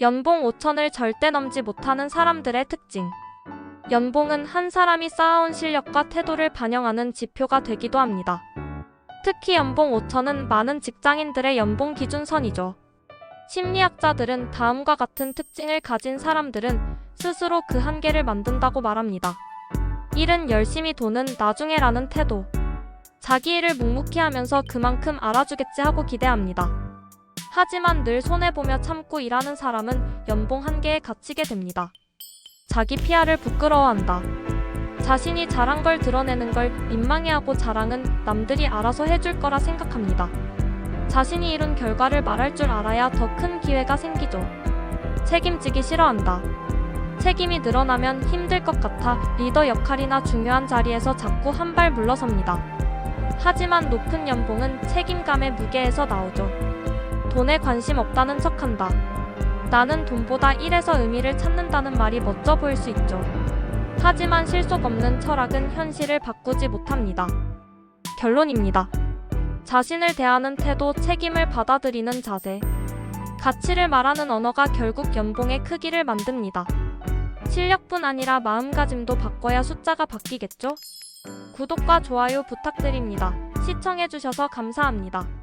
연봉 5천을 절대 넘지 못하는 사람들의 특징. 연봉은 한 사람이 쌓아온 실력과 태도를 반영하는 지표가 되기도 합니다. 특히 연봉 5천은 많은 직장인들의 연봉 기준선이죠. 심리학자들은 다음과 같은 특징을 가진 사람들은 스스로 그 한계를 만든다고 말합니다. 일은 열심히 도는 나중에라는 태도. 자기 일을 묵묵히 하면서 그만큼 알아주겠지 하고 기대합니다. 하지만 늘 손해보며 참고 일하는 사람은 연봉 한계에 갇히게 됩니다. 자기 PR을 부끄러워한다. 자신이 잘한 걸 드러내는 걸 민망해하고 자랑은 남들이 알아서 해줄 거라 생각합니다. 자신이 이룬 결과를 말할 줄 알아야 더 큰 기회가 생기죠. 책임지기 싫어한다. 책임이 늘어나면 힘들 것 같아 리더 역할이나 중요한 자리에서 자꾸 한 발 물러섭니다. 하지만 높은 연봉은 책임감의 무게에서 나오죠. 돈에 관심 없다는 척한다. 나는 돈보다 일에서 의미를 찾는다는 말이 멋져 보일 수 있죠. 하지만 실속 없는 철학은 현실을 바꾸지 못합니다. 결론입니다. 자신을 대하는 태도, 책임을 받아들이는 자세. 가치를 말하는 언어가 결국 연봉의 크기를 만듭니다. 실력뿐 아니라 마음가짐도 바꿔야 숫자가 바뀌겠죠? 구독과 좋아요 부탁드립니다. 시청해주셔서 감사합니다.